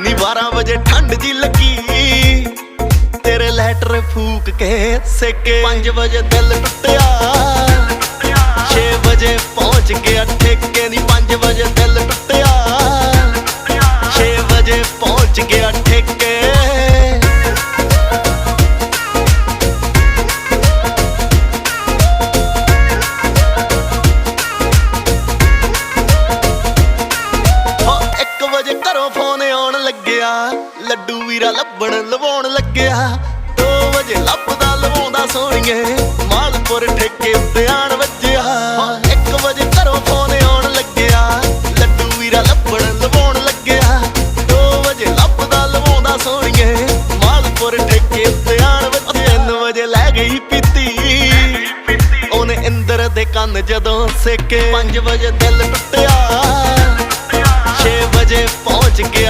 ਨੀ 12 ਵਜੇ ਠੰਡ ਜੀ ਲੱਗੀ। ਤੇਰੇ ਲੈਟਰ ਫੂਕ ਕੇ ਸੇਕੇ। 5 ਵਜੇ ਦਿਲ ਟੁੱਟਿਆ। 6 ਵਜੇ ਪਹੁੰਚ ਗਿਆ ਠੇਕੇ ਨੀ 5 ਵਜੇ ਦਿਲ ਟੁੱਟਿਆ। 6 ਵਜੇ ਪਹੁੰਚ ਗਿਆ ਠੇਕੇ ਲੱਗਿਆ। ਲੱਡੂ ਵੀਰਾ ਲੱਭਣ ਲਵਾਉਣ ਲੱਗਿਆ। 2 ਵਜੇ ਲੱਭਦਾ ਲਵਾਉਂਦਾ ਸੋਹਣੀਏ ਮਾਲਪੁਰ ਠੇਕੇ ਉੱਤੇ ਆਣ ਵੱਜਿਆ। 1 ਵਜੇ ਘਰੋਂ ਫੋਨ ਆਉਣ ਲੱਗਿਆ। ਲੱਡੂ ਵੀਰਾ ਲੱਭਣ ਲਵਾਉਣ ਲੱਗਿਆ। 2 ਵਜੇ ਲੱਭਦਾ ਲਵਾਉਂਦਾ ਸੋਹਣੀਏ ਮਾਲਪੁਰ ਠੇਕੇ ਉੱਤੇ ਆਣ ਵੱਜਿਆ। 3 ਵਜੇ ਲੈ ਗਈ ਪੀਤੀ। ਉਹਨੇ ਇੰਦਰ ਦੇ ਕੰਨ ਜਦੋਂ ਸੇਕੇ। 5 ਵਜੇ ਦਿਲ ਟੁੱਟਿਆ। 6 ਵਜੇ ਪਹੁੰਚ ਗਿਆ